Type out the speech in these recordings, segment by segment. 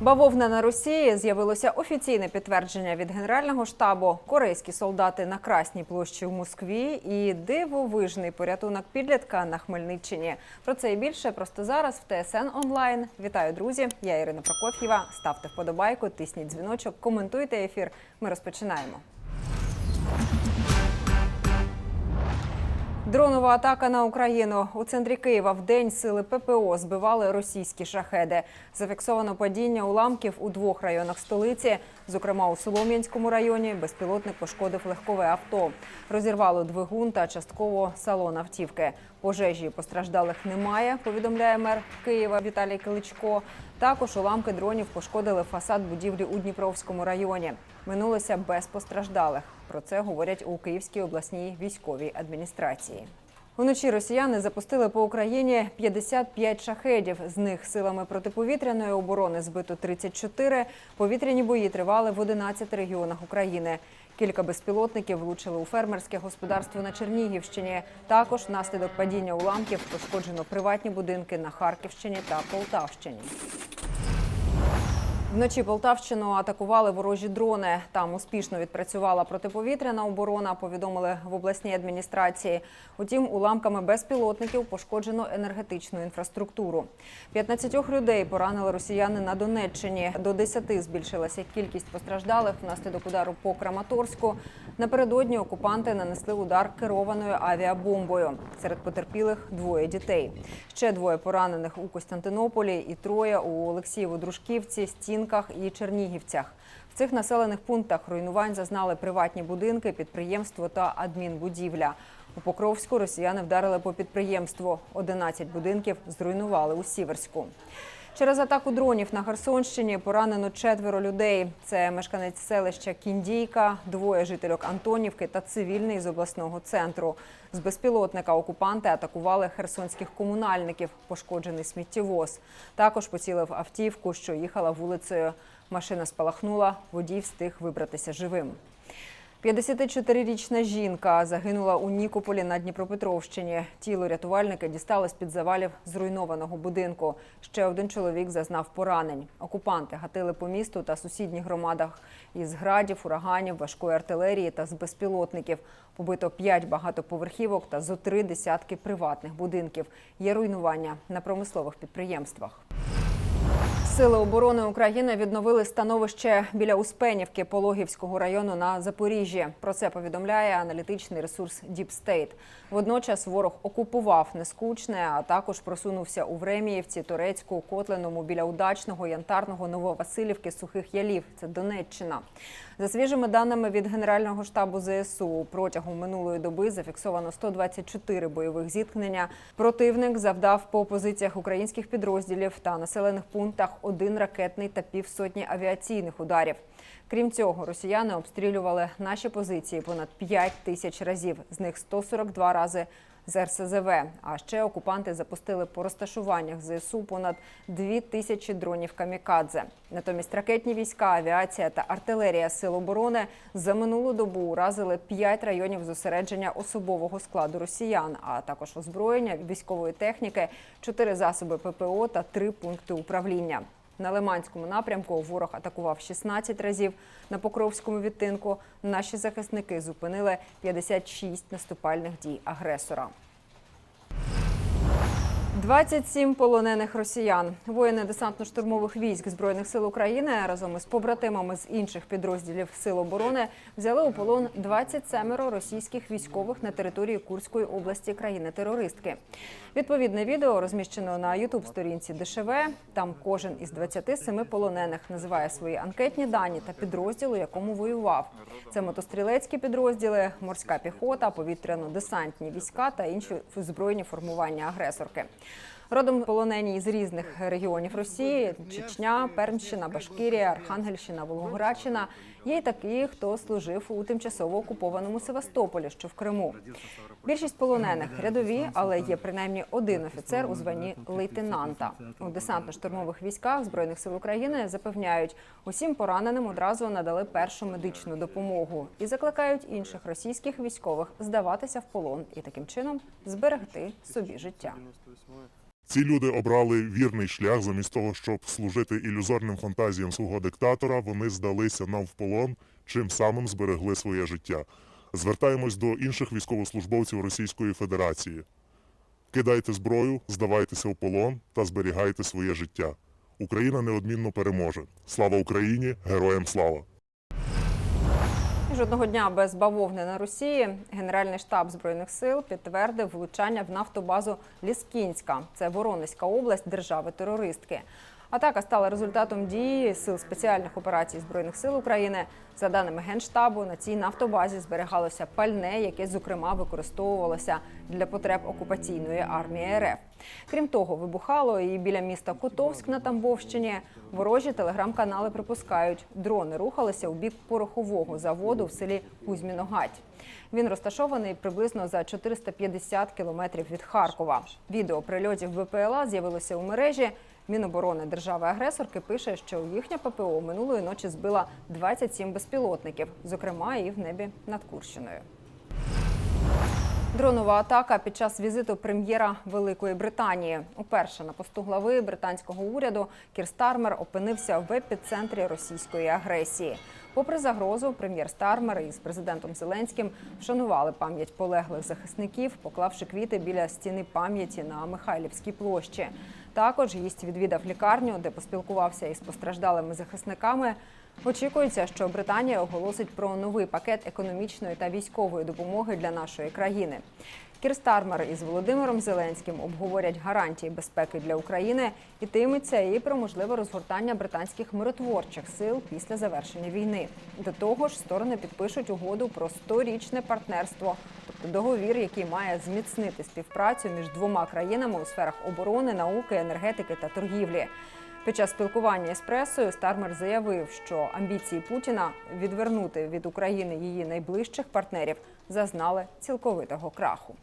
Бавовна на Росії з'явилося офіційне підтвердження від генерального штабу. Корейські солдати на Красній площі в Москві і дивовижний порятунок підлітка на Хмельниччині. Про це і більше просто зараз в ТСН онлайн. Вітаю, друзі! Я Ірина Прокоф'єва. Ставте вподобайку, тисніть дзвіночок, коментуйте ефір. Ми розпочинаємо. Дронова атака на Україну у центрі Києва в день сили ППО збивали російські шахеди. Зафіксовано падіння уламків у двох районах столиці. Зокрема, у Солом'янському районі безпілотник пошкодив легкове авто. Розірвало двигун та частково салон автівки. Пожежі постраждалих немає. Повідомляє мер Києва Віталій Кличко. Також уламки дронів пошкодили фасад будівлі у Дніпровському районі. Минулося без постраждалих. Про це говорять у Київській обласній військовій адміністрації. Уночі росіяни запустили по Україні 55 шахедів. З них силами протиповітряної оборони збито 34. Повітряні бої тривали в 11 регіонах України. Кілька безпілотників влучили у фермерське господарство на Чернігівщині. Також внаслідок падіння уламків пошкоджено приватні будинки на Харківщині та Полтавщині. Вночі Полтавщину атакували ворожі дрони. Там успішно відпрацювала протиповітряна оборона. Повідомили в обласній адміністрації. Утім, уламками безпілотників пошкоджено енергетичну інфраструктуру. 15 людей поранили росіяни на Донеччині. До 10 збільшилася кількість постраждалих внаслідок удару по Краматорську. Напередодні окупанти нанесли удар керованою авіабомбою. Серед потерпілих двоє дітей. Ще двоє поранених у Костянтинополі і троє у Олексієво-Дружківці, Стінках і Чернігівцях. В цих населених пунктах руйнувань зазнали приватні будинки, підприємство та адмінбудівля. У Покровську росіяни вдарили по підприємству. 11 будинків зруйнували у Сіверську. Через атаку дронів на Херсонщині поранено четверо людей. Це мешканець селища Кіндійка, двоє жительок Антонівки та цивільний з обласного центру. З безпілотника окупанти атакували херсонських комунальників, пошкоджений сміттєвоз. Також поцілив автівку, що їхала вулицею. Машина спалахнула, водій встиг вибратися живим. 54-річна жінка загинула у Нікополі на Дніпропетровщині. Тіло рятувальники дістали з-під завалів зруйнованого будинку. Ще один чоловік зазнав поранень. Окупанти гатили по місту та сусідніх громадах із градів, ураганів, важкої артилерії та з безпілотників. Побито п'ять багатоповерхівок та зо три десятки приватних будинків. Є руйнування на промислових підприємствах. Сили оборони України відновили становище біля Успенівки Пологівського району на Запоріжжі. Про це повідомляє аналітичний ресурс State. Водночас ворог окупував Нескучне, а також просунувся у Времіївці, Турецьку, Котлиному біля удачного, янтарного, Нововасилівки, Сухих Ялів. Це Донеччина. За свіжими даними від Генерального штабу ЗСУ, протягом минулої доби зафіксовано 124 бойових зіткнення. Противник завдав по позиціях українських підрозділів та населених пунктах один ракетний та півсотні авіаційних ударів. Крім цього, росіяни обстрілювали наші позиції понад 5 тисяч разів, з них 142 рази з РСЗВ. А ще окупанти запустили по розташуваннях ЗСУ понад 2 тисячі дронів камікадзе. Натомість ракетні війська, авіація та артилерія сил оборони за минулу добу уразили 5 районів зосередження особового складу росіян, а також озброєння військової техніки, 4 засоби ППО та 3 пункти управління. На Лиманському напрямку ворог атакував 16 разів. На Покровському відтинку наші захисники зупинили 56 наступальних дій агресора. 27 полонених росіян. Воїни десантно-штурмових військ збройних сил України разом із побратимами з інших підрозділів сил оборони взяли у полон 27 російських військових на території Курської області країни-терористки. Відповідне відео розміщено на ютуб сторінці ДШВ. Там кожен із 27 полонених називає свої анкетні дані та підрозділ, у якому воював. Це мотострілецькі підрозділи, морська піхота, повітряно-десантні війська та інші збройні формування агресорки. Родом полонені із різних регіонів Росії: Чечня, Пермщина, Башкирія, Архангельщина, Волгоградщина. Є й такі, хто служив у тимчасово окупованому Севастополі, що в Криму. Більшість полонених рядові, але є принаймні один офіцер у званні лейтенанта. У десантно-штурмових військах збройних сил України запевняють, усім пораненим одразу надали першу медичну допомогу і закликають інших російських військових здаватися в полон і таким чином зберегти собі життя. Ці люди обрали вірний шлях замість того, щоб служити ілюзорним фантазіям свого диктатора. Вони здалися нам в полон, чим самим зберегли своє життя. Звертаємось до інших військовослужбовців Російської Федерації. Кидайте зброю, здавайтеся в полон та зберігайте своє життя. Україна неодмінно переможе. Слава Україні! Героям слава! Жодного дня без бавовни на Росії Генеральний штаб збройних сил підтвердив влучання в нафтобазу Ліскінська. Це Воронезька область держави-терористки. Атака стала результатом дії сил спеціальних операцій збройних сил України. За даними генштабу, на цій нафтобазі зберігалося пальне, яке зокрема використовувалося для потреб окупаційної армії РФ. Крім того, вибухало і біля міста Котовськ на Тамбовщині. Ворожі телеграм-канали припускають, дрони рухалися у бік порохового заводу в селі Кузьміногать. Він розташований приблизно за 450 кілометрів від Харкова. Відео прильотів БПЛА з'явилося у мережі. Міноборони держави-агресорки пише, що їхня ППО минулої ночі збила 27 безпілотників, зокрема і в небі над Курщиною. Дронова атака під час візиту прем'єра Великої Британії. Уперше на посту глави британського уряду Кір Стармер опинився в епіцентрі російської агресії. Попри загрозу, прем'єр Стармер із президентом Зеленським вшанували пам'ять полеглих захисників, поклавши квіти біля стіни пам'яті на Михайлівській площі. Також гість відвідав лікарню, де поспілкувався із постраждалими захисниками. Очікується, що Британія оголосить про новий пакет економічної та військової допомоги для нашої країни. Кір Стармер із Володимиром Зеленським обговорять гарантії безпеки для України. Йтиметься і про можливе розгортання британських миротворчих сил після завершення війни. До того ж, сторони підпишуть угоду про 100-річне партнерство, тобто договір, який має зміцнити співпрацю між двома країнами у сферах оборони, науки, енергетики та торгівлі. Під час спілкування з пресою Стармер заявив, що амбіції Путіна відвернути від України її найближчих партнерів зазнали цілковитого краху.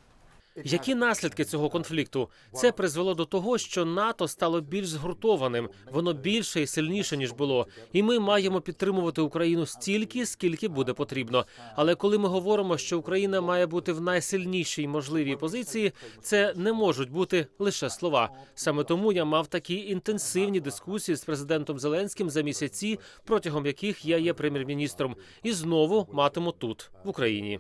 Які наслідки цього конфлікту? Це призвело до того, що НАТО стало більш згуртованим, воно більше і сильніше ніж було. І ми маємо підтримувати Україну стільки, скільки буде потрібно. Але коли ми говоримо, що Україна має бути в найсильнішій можливій позиції, це не можуть бути лише слова. Саме тому я мав такі інтенсивні дискусії з президентом Зеленським за місяці, протягом яких я є прем'єр-міністром, і знову матиму тут в Україні.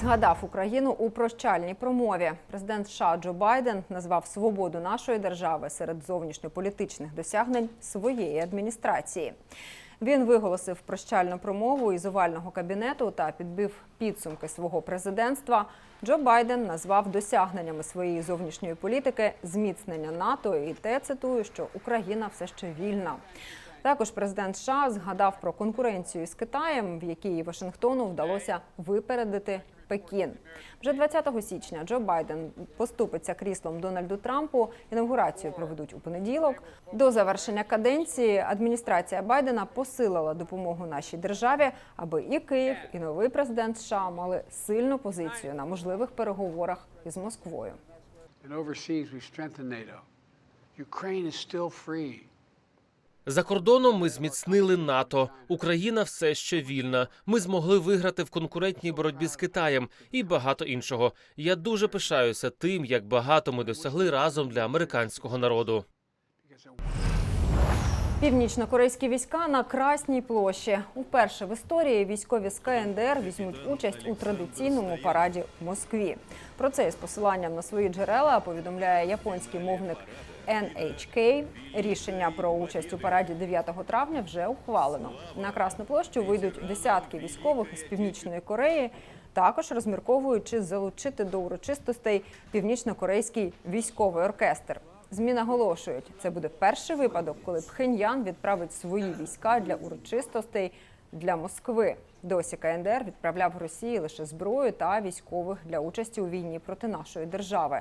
Згадав Україну у прощальній промові. Президент США Джо Байден назвав свободу нашої держави серед зовнішньополітичних досягнень своєї адміністрації. Він виголосив прощальну промову із овального кабінету та підбив підсумки свого президентства. Джо Байден назвав досягненнями своєї зовнішньої політики зміцнення НАТО і те цитую, що Україна все ще вільна. Також президент США згадав про конкуренцію з Китаєм, в якій Вашингтону вдалося випередити Пекін. Вже 20 січня Джо Байден поступиться кріслом Дональду Трампу. Інаугурацію проведуть у понеділок. До завершення каденції адміністрація Байдена посилила допомогу нашій державі, аби і Київ, і новий президент США мали сильну позицію на можливих переговорах із Москвою. And overseas, we strengthen still free. За кордоном ми зміцнили НАТО. Україна все ще вільна. Ми змогли виграти в конкурентній боротьбі з Китаєм і багато іншого. Я дуже пишаюся тим, як багато ми досягли разом для американського народу. Північно-корейські війська на Красній площі. Уперше в історії військові з КНДР візьмуть участь у традиційному параді в Москві. Про це із посиланням на свої джерела повідомляє японський мовник NHK. Рішення про участь у параді 9 травня вже ухвалено. На Красну площу вийдуть десятки військових із північної Кореї. Також розмірковують, чи залучити до урочистостей північно-корейський військовий оркестр. ЗМІ наголошують, це буде перший випадок, коли Пхеньян відправить свої війська для урочистостей для Москви. Досі КНДР відправляв Росії лише зброю та військових для участі у війні проти нашої держави.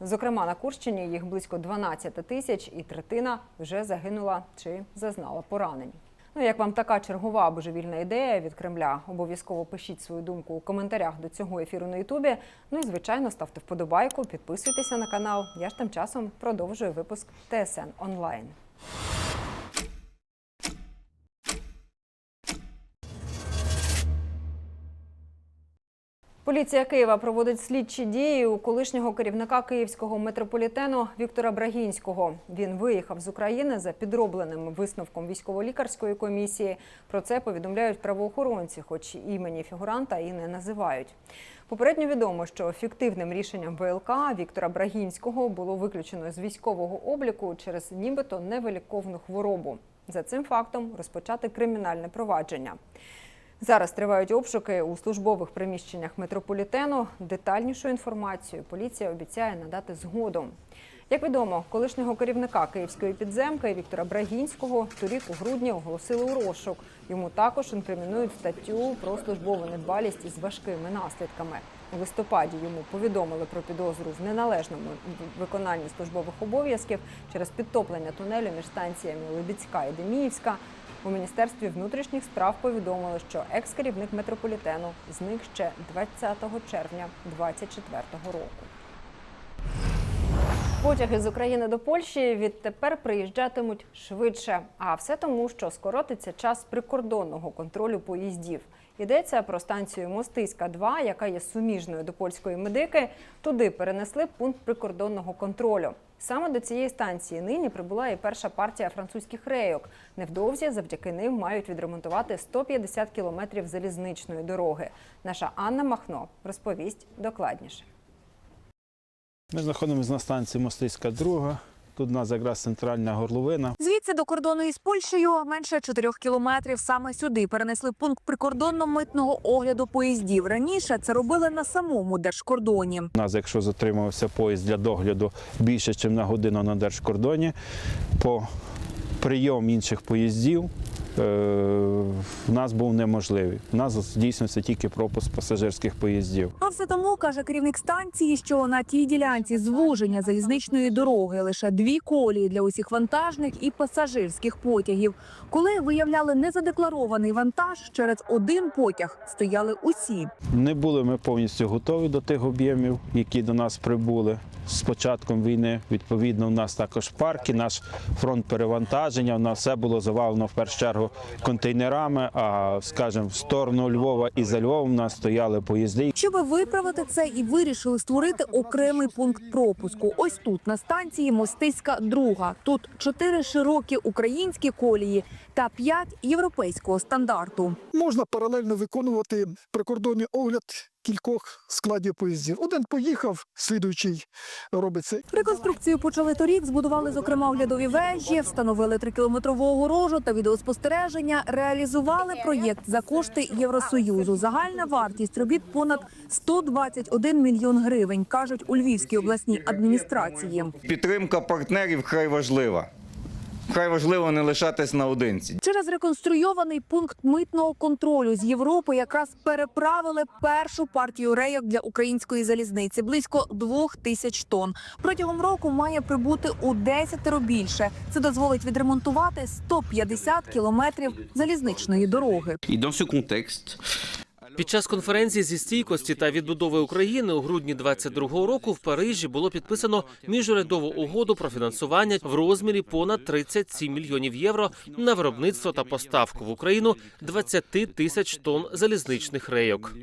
Зокрема, на Курщині їх близько 12 тисяч, і третина вже загинула чи зазнала поранень. Ну, як вам така чергова божевільна ідея від Кремля? Обов'язково пишіть свою думку у коментарях до цього ефіру на Ютубі. Ну і звичайно, ставте вподобайку, підписуйтеся на канал. Я ж тим часом продовжую випуск ТСН онлайн. Поліція Києва проводить слідчі дії у колишнього керівника київського метрополітену Віктора Брагінського. Він виїхав з України за підробленим висновком військово-лікарської комісії. Про це повідомляють правоохоронці, хоч імені фігуранта і не називають. Попередньо відомо, що фіктивним рішенням ВЛК Віктора Брагінського було виключено з військового обліку через нібито невиліковну хворобу. За цим фактом розпочати кримінальне провадження. Зараз тривають обшуки у службових приміщеннях метрополітену. Детальнішу інформацію поліція обіцяє надати згодом. Як відомо, колишнього керівника київської підземки Віктора Брагінського торік у грудні оголосили у розшук. Йому також інкримінують статтю про службову недбалість із важкими наслідками. У листопаді йому повідомили про підозру в неналежному виконанні службових обов'язків через підтоплення тунелю між станціями Либіцька і Деміївська. У міністерстві внутрішніх справ повідомили, що екс-керівник метрополітену зник ще 20 червня 2024 року. Потяги з України до Польщі відтепер приїжджатимуть швидше. А все тому, що скоротиться час прикордонного контролю поїздів. Йдеться про станцію Мостиська 2 яка є суміжною до польської медики. Туди перенесли пункт прикордонного контролю. Саме до цієї станції нині прибула і перша партія французьких рейок. Невдовзі завдяки ним мають відремонтувати 150 кілометрів залізничної дороги. Наша Анна Махно розповість докладніше. Ми знаходимося на станції Мостиська 2. Тут у нас якраз центральна горловина. Звідси до кордону із Польщею менше 4 кілометрів. Саме сюди перенесли пункт прикордонно-митного огляду поїздів. Раніше це робили на самому держкордоні. У нас, якщо затримався поїзд для догляду більше, ніж на годину на держкордоні, по прийом інших поїздів в нас був неможливий. У нас здійснюється тільки пропуск пасажирських поїздів. А все тому каже керівник станції, що на тій ділянці звуження залізничної дороги лише дві колії для усіх вантажних і пасажирських потягів. Коли виявляли незадекларований вантаж, через один потяг стояли усі. Не були ми повністю готові до тих об'ємів, які до нас прибули. З початком війни відповідно у нас також парки, наш фронт перевантаження. У нас все було завалено в першу чергу контейнерами. А скажімо, в сторону Львова і за Львовом у нас стояли поїзди. Щоби виправити це, і вирішили створити окремий пункт пропуску. Ось тут на станції Мостиська друга. Тут чотири широкі українські колії та п'ять європейського стандарту. можна паралельно виконувати прикордонний огляд кількох складів поїздів. Один поїхав, слідуючий робить це. Реконструкцію почали торік. Збудували зокрема оглядові вежі, встановили трикілометрову огорожу та відеоспостереження. Реалізували проєкт за кошти Євросоюзу. Загальна вартість робіт понад 121 мільйон гривень, кажуть у Львівській обласній адміністрації. Підтримка партнерів вкрай важлива. Вкрай важливо не лишатись наодинці. Через реконструйований пункт митного контролю з Європи якраз переправили першу партію рейок для української залізниці близько двох тисяч тонн. Протягом року має прибути у десятеро більше. Це дозволить відремонтувати 150 кілометрів залізничної дороги. Et dans ce contexte, Під час конференції зі стійкості та відбудови України у грудні 22-го року в Парижі було підписано міжурядову угоду про фінансування в розмірі понад 37 мільйонів євро на виробництво та поставку в Україну 20 тисяч тонн залізничних рейок.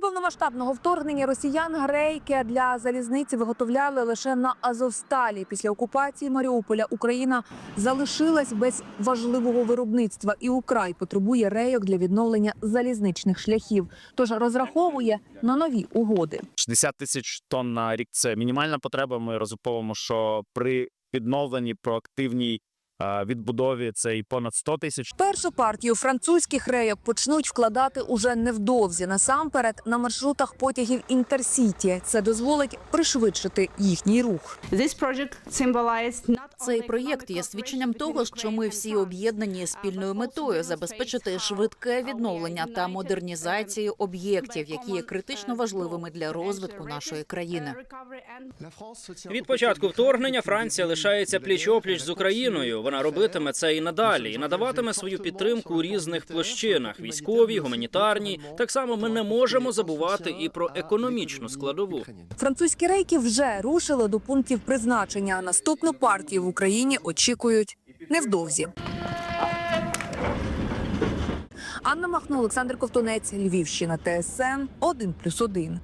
Повномасштабного вторгнення росіян рейки для залізниці виготовляли лише на Азовсталі. Після окупації Маріуполя Україна залишилась без важливого виробництва і украй потребує рейок для відновлення залізничних шляхів. Тож розраховує на нові угоди. 60 тисяч тонн на рік це мінімальна потреба. Ми розраховуємо, що при відновленні проактивній відбудові це і понад 100 тисяч. Першу партію французьких рейок почнуть вкладати уже невдовзі. Насамперед на маршрутах потягів Інтерсіті. Це дозволить пришвидшити їхній рух. Цей проєкт є свідченням того, що ми всі об'єднані спільною метою забезпечити швидке відновлення та модернізацію об'єктів, які є критично важливими для розвитку нашої країни. Від початку вторгнення Франція лишається пліч-опліч з Україною. Вона робитиме це і надалі, і надаватиме свою підтримку у різних площинах: військовій, гуманітарній. Так само ми не можемо забувати і про економічну складову. Французькі рейки вже рушили до пунктів призначення. Наступну партію в Україні очікують невдовзі. Анна Махно, Олександр Ковтунець, Львівщина, ТСН 1+,1.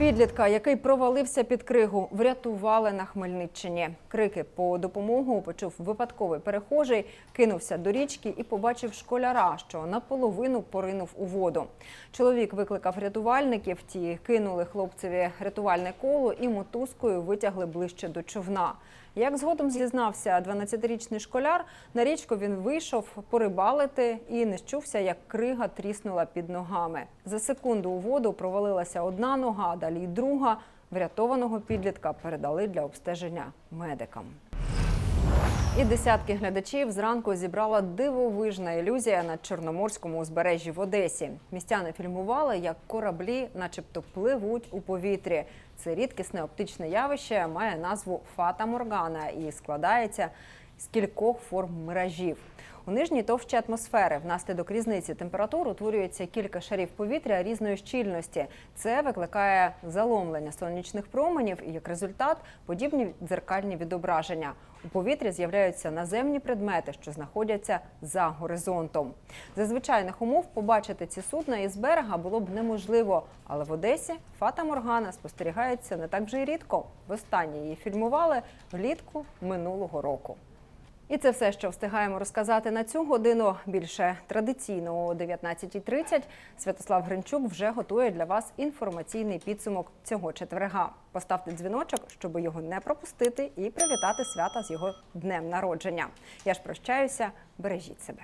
Підлітка, який провалився під кригу, врятували на Хмельниччині. Крики по допомогу почув випадковий перехожий, кинувся до річки і побачив школяра, що наполовину поринув у воду. Чоловік викликав рятувальників. Ті кинули хлопцеві рятувальне коло і мотузкою витягли ближче до човна. Як згодом зізнався 12-річний школяр, на річку він вийшов порибалити і не щувся, як крига тріснула під ногами. За секунду у воду провалилася одна нога, далі й друга. Врятованого підлітка передали для обстеження медикам. І десятки глядачів зранку зібрала дивовижна ілюзія на чорноморському узбережжі в Одесі. Містяни фільмували, як кораблі, начебто, пливуть у повітрі. Це рідкісне оптичне явище має назву Фата Моргана і складається з кількох форм миражів. У нижній товщі атмосфери внаслідок різниці температур утворюється кілька шарів повітря різної щільності. Це викликає заломлення сонячних променів і як результат подібні дзеркальні відображення. У повітрі з'являються наземні предмети, що знаходяться за горизонтом. За звичайних умов побачити ці судна із берега було б неможливо, але в Одесі Фата Моргана спостерігається не так вже й рідко. Востаннє її фільмували влітку минулого року. І це все, що встигаємо розказати на цю годину. Більше традиційно о 19.30 Святослав Гринчук вже готує для вас інформаційний підсумок цього четверга. Поставте дзвіночок, щоб його не пропустити, і привітати свята з його днем народження. Я ж прощаюся. Бережіть себе.